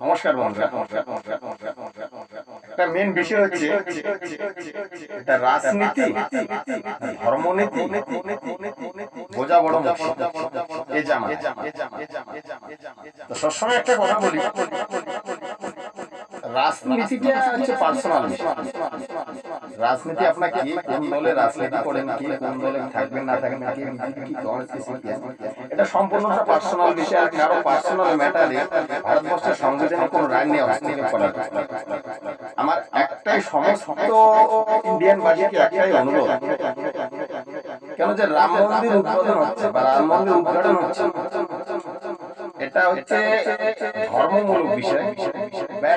নমস্কার একটা মেন বিষয় হচ্ছে এটা রাজনীতি ধর্মনীতি বোঝা বড়। এ জামা সবসময় একটা কথা বলি। রাজনীতিটা হচ্ছে পার্সোনাল রাজনীতি আপনাকে কোন দলে রাজনীতি করেন কে কোন দলে থাকবেন না থাকবেন কি কি এটা সম্পূর্ণটা পার্সোনাল বিষয়। আর কারও পার্সোনাল ম্যাটারে ভারতবর্ষের সংবিধানে কোনো রায় নিয়ে হস্তক্ষেপ করার আমার একটাই সমস্ত ইন্ডিয়ান বাসীকে একটাই অনুরোধ কেন যে রাম মন্দির উদ্বোধন হচ্ছে বা রাম মন্দির উদ্ঘাটন হচ্ছে এটা হচ্ছে ধর্মমূলক বিষয়।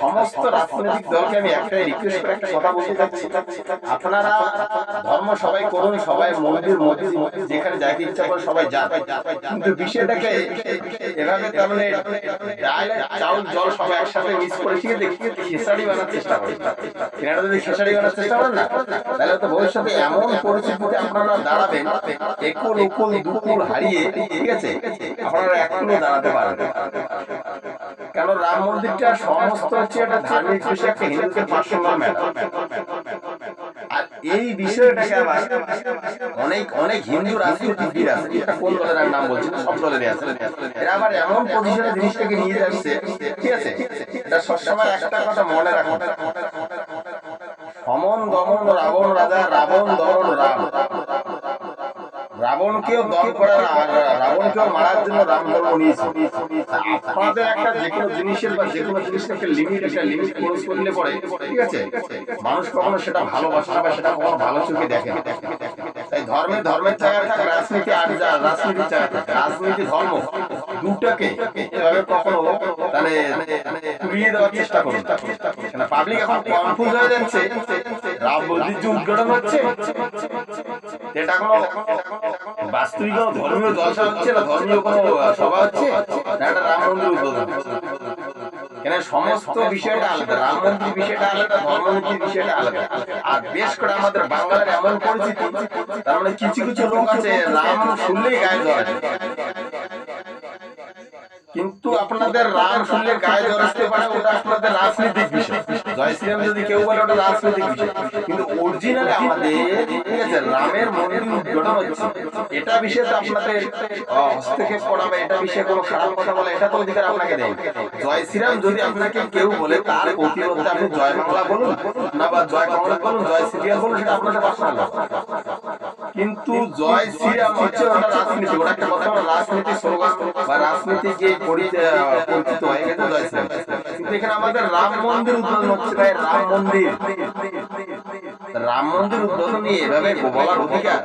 সমস্ত রাজনৈতিক দলকে আমি একটাই রিকোয়েস্ট করে একটা কথা বলতে চাচ্ছি। আপনারা ধর্ম সবাই করুন, সবাই মন্দির, মসজিদ যেখানে যাইতে ইচ্ছা করে সবাই যান। কিন্তু বিষয়টাকে এভাবে তার মানে ডাল চাউল, জল সবাই একসাথে মিক্স করে ঠিক খিচড়ি বানার চেষ্টা এনারা যদি খিচড়ি বানার চেষ্টা করেন না, তাহলে তো ভবিষ্যতে এমন পরিস্থিতিতে আপনারা দাঁড়াবেন, একুল, উকুল, দুকুল হারিয়ে, ঠিক আছে? আপনারা এখনও দাঁড়াতে পারবেন। কেন রাম মন্দিরটা সমস্ত হচ্ছে একটা ধার্মিক বিষয় একটা ম্যাটার। আর এই বিষয়টাকে আবার অনেক অনেক হিন্দু রাজনীতিবিদ আছে এটা কোন দলের নাম বলছি সব দলেরই আছে। এরা আবার এমন পজিশনে জিনিসটাকে নিয়ে যাচ্ছে, ঠিক আছে? এটা সবসময় একটা কথা মনে রাখুন সমন দমন রাবণ রাজা, রাবণ দমন রাবণকেও দম করার আর রাবণকেও মারার জন্য রাম ধর্ম নিয়েছে আপনাদের একটা যে কোনো জিনিসের বা যে কোনো জিনিসের একটা লিমিট একটা লিমিট ক্লোজ করলে পরে ঠিক আছে? মানুষ কখনো সেটা ভালোবাসে না বা সেটা কখনো ভালো চোখে দেখে তাই ধর্মে ধর্মের জায়গায় থাক রাজনীতি আর যা থাক রাজনীতি ধর্ম দুটাকে এভাবে কখনো মানে উড়িয়ে দেওয়ার চেষ্টা করুন পাবলিক এখন কনফিউজ হয়ে যাচ্ছে। রাম মন্দির যে উদ্ঘাটন হচ্ছে। বাস্তবিক ধর্মীয় জলসা হচ্ছে না? ধর্মীয় কোনো সভা হচ্ছে? না রাম মন্দির উদ্বোধন। কেন সমস্ত বিষয়টা আলাদা? রাম মন্দির বিষয়টা আলাদা ধর্মনীতির বিষয়টা আলাদা। আর বেশ করে আমাদের বাংলার এমন পরিচিতি, তার মানে কিছু কিছু লোক আছে, রাম শুনলেই গায়ে আসে। কিন্তু আপনাদের রাম শুনলে গায়ে জ্বর আসতে পারে ওটা আপনাদের রাজনৈতিক বিষয়। জয় শ্রীরাম যদি কেউ বলে ওটা রাজনৈতিক বিষয়। কিন্তু অরিজিনালি আমাদের ঠিক আছে রামের মন্দির উদ্ঘাটন হচ্ছে এটা বিষয়ে তো আপনাদের হস্তক্ষেপ করা বা এটা বিষয়ে কোনো খারাপ কথা বলে এটা তো অধিকার আপনাকে দেয়। জয় শ্রীরাম যদি আপনাকে কেউ বলে তার প্রতিরোধে আপনি জয় বাংলা বলুন না বা জয় কংগ্রেস বলুন জয় সিপিএম বলুন সেটা আপনাদের পার্সোনাল কিন্তু জয় শ্রীরাম হচ্ছে ওটা রাজনীতি ওটা একটা কথা রাজনীতি স্লোগান বা রাজনীতি যে পরিচিত হয়ে গেছে জয় শ্রীরাম কিন্তু এখানে আমাদের রাম মন্দির উদ্বোধন হচ্ছে ভাই রাম মন্দির রাম মন্দির উদ্বোধন নিয়ে এভাবে বলার অধিকার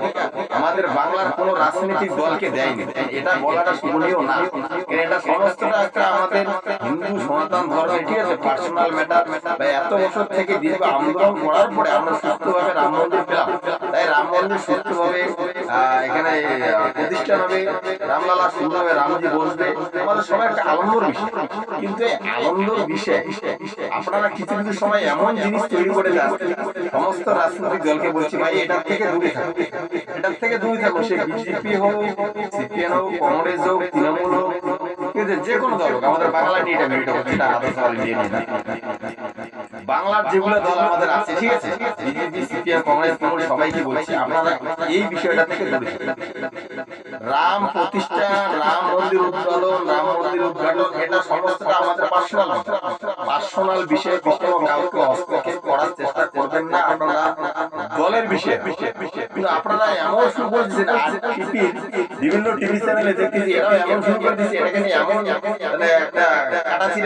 আমাদের বাংলার কোন রাজনৈতিক দলকে দেয়নি এটা বলাটা শুভনীয় না এটা সমস্তটা একটা আমাদের হিন্দু সনাতন ধর্মের ঠিক আছে পার্সোনাল ম্যাটার বা এত বছর থেকে দীর্ঘ আন্দোলন করার পরে আমরা সুস্থভাবে রাম মন্দির পেলাম রাম মন্দির সুস্থভাবে এখানে প্রতিষ্ঠান হবে। রামলালা সুন্দরভাবে রামজি বসবে। আমাদের সবাই একটা আনন্দর বিষয়। কিন্তু আনন্দর বিষয় আপনারা কিছু কিছু সময় এমন জিনিস তৈরি করে দেন সমস্ত রাজনৈতিক দলকে বলছি, ভাই, এটার থেকে দূরে থাকো। এটার থেকে দূরে থাকো সে বিজেপি হোক, সিপিএম হোক, কংগ্রেস হোক, তৃণমূল হোক যে কোনো দল হোক, আমাদের বাংলা নিয়ে এটা মেরিট হচ্ছে এটা আদর্শ নিয়ে। বাংলার যেগুলো দল আমাদের আছে ঠিক আছে? বিজেপি সিপিএম কংগ্রেস তৃণমূল সবাইকে বলছি আপনারা এই বিষয়টা থেকে দূরে রাম প্রতিষ্ঠা রাম মন্দির উদ্বোধন রাম মন্দির উদ্ঘাটন এটা সমস্তটা আমাদের পার্সোনাল পার্সোনাল বিষয় বিষয় কাউকে হস্তক্ষেপ করার চেষ্টা করবেন না আপনারা দলের বিষয়ে। আপনারা এমন শুরু করে দিচ্ছেন বিভিন্ন টিভি চ্যানেলে দেখতেছি এরাও এমন শুরু করে দিচ্ছে এটাকে নিয়ে এমন মানে একটা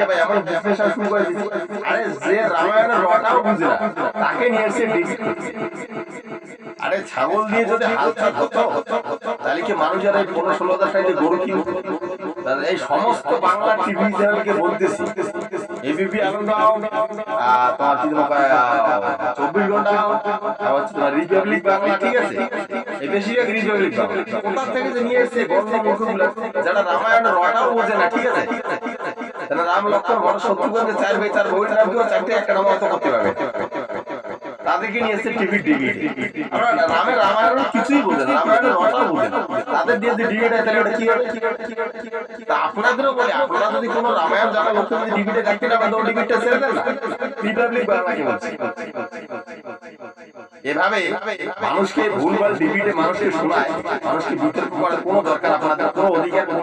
বা এমন বিশ্লেষণ শুরু করে দিচ্ছে আরে যে রামায়ণের রটাও বুঝে না তাকে নিয়ে এসে আরে ছাগল দিয়ে যদি হালকা হতো তাহলে কি মানুষ যারা এই পনেরো ষোলো হাজার টাকা গরু তাহলে এই সমস্ত বাংলা টিভি চ্যানেলকে বলতেছি। এবিপি আনন্দ হোক, তোমার কি চব্বিশ ঘণ্টা হচ্ছে তোমার রিপাবলিক বাংলা ঠিক আছে? বেশিরভাগ রিপাবলিক বাংলা কোথা থেকে যে নিয়ে এসছে মূর্খগুলো যারা রামায়ণ রটাও বোঝে না ঠিক আছে? তাহলে রাম লক্ষ্মণ বড় শত্রুগঞ্জে চার ভাই চার বই চারটে একটা নাম অত করতে পারবে। তাদেরকে নিয়ে এসেছে টিভি আমরা রামের রামায়ণের কিছুই বোঝে না রামায়ণের রটাও বোঝে না। তাদের দিয়ে যে ডিবেট হয় তাহলে ওটা কি তা আপনাদেরও বলে আপনারা যদি কোনো রামায়ণ জানা লোক যদি ডিবেটে দেখতে না পারেন তো ডিবেটটা ছেড়ে দেন। না রিপাবলিক বাংলাকে বলছি? এভাবে মানুষকে ভুলভাল ডিবিটে মানুষকে শোনায় মানুষকে বিতর্ক করার কোনো দরকার আপনাদের কোনো অধিকার কোনো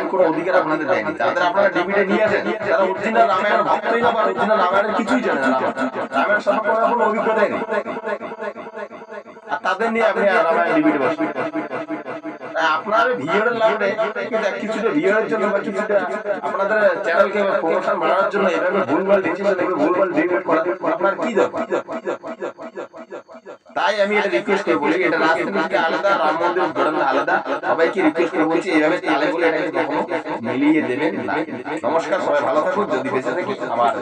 আইন কোনো অধিকার আপনাদের দেয়নি। যাদের আপনারা ডিবিটে নিয়ে আসেন। তারা অরিজিনাল রামায়ণ ভক্তই না বা অরিজিনাল রামায়ণের কিছুই জানে না। রামায়ণ সম্পর্কে ওনার কোনো অভিজ্ঞতাই নেই আর তাদের নিয়ে আপনি আর রামায়ণ ডিবিটে বসবেন আপনার কিছুটা জন্য বা কিছুটা আপনাদের চ্যানেলকে প্রমোশন বাড়ানোর জন্য এভাবে ভুলভাল ডিসিশন এভাবে ভুলভাল ডিবেট করা। আপনার কি দরকার? তাই আমি এটা রিকোয়েস্ট করে বলি এটা আলাদা রাম মন্দির উদ্বোধন আলাদা। সবাইকে রিকোয়েস্ট করে বলছি এইভাবে তালে বলে এটাকে কখনো মিলিয়ে দেবেন না। নমস্কার সবাই ভালো থাকুন। যদি বেঁচে থাকি আমার